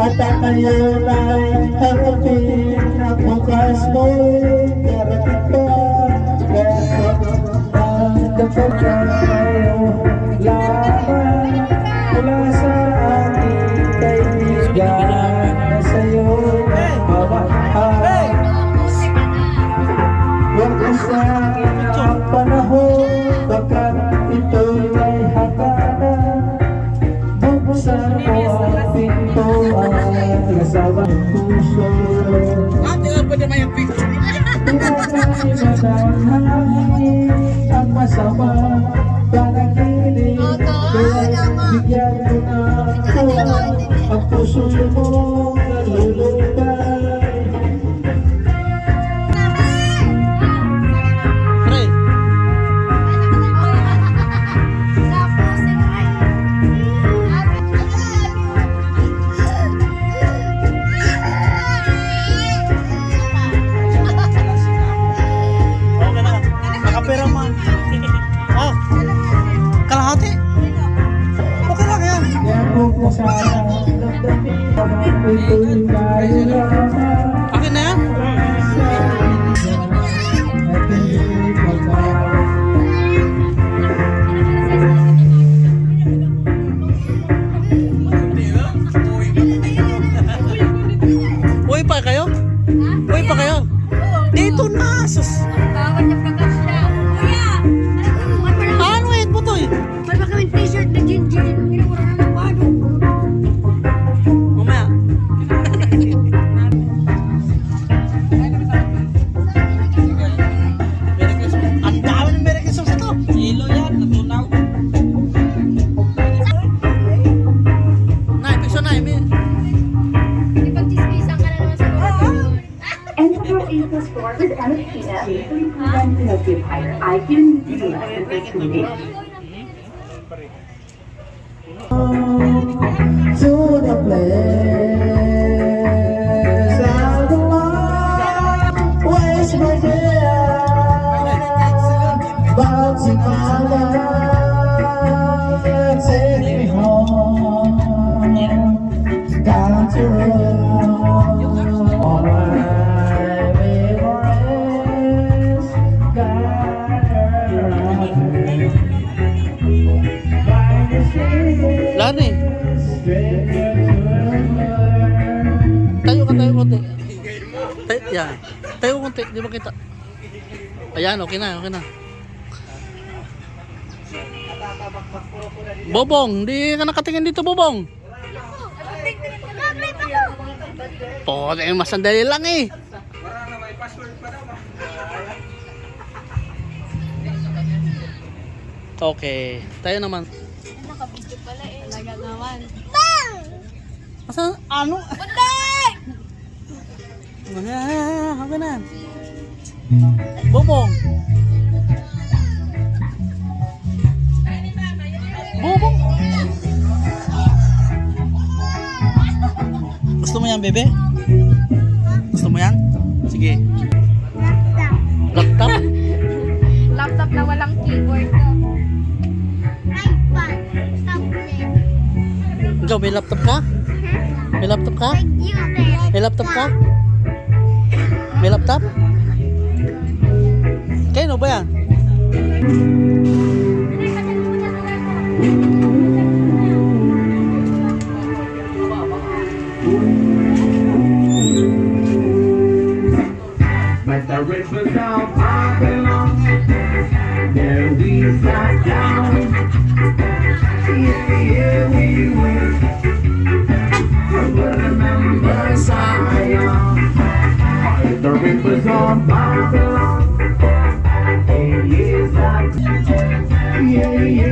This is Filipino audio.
At kayo na'y harapin At bukas mo'y karating pa Kaya ang Apa. Akin na yan. Uy pa kayo? Uy pa kayo? Dito na. Sus. IQ and less than 15 days. to the place sea. Lani, tayo ka tayo konti. Tayo, yan. Tayo konti, di ba kita? Ayan, okay na, okay na. Bobong, di ka nakatingin dito, Bobong. Eh, masandali lang eh. Okay, tayo naman. Nakabidyo pala naman. Asa, ano? Puti! Ah, okay na. Bobong. Bobong. Gusto mo yan, bebe? Gusto mo yan? Sige. Laptop? Laptop Ikaw, may laptop ka? May laptop ka? May laptop ka? May laptop? Kaya ba yan? But yeah, yeah,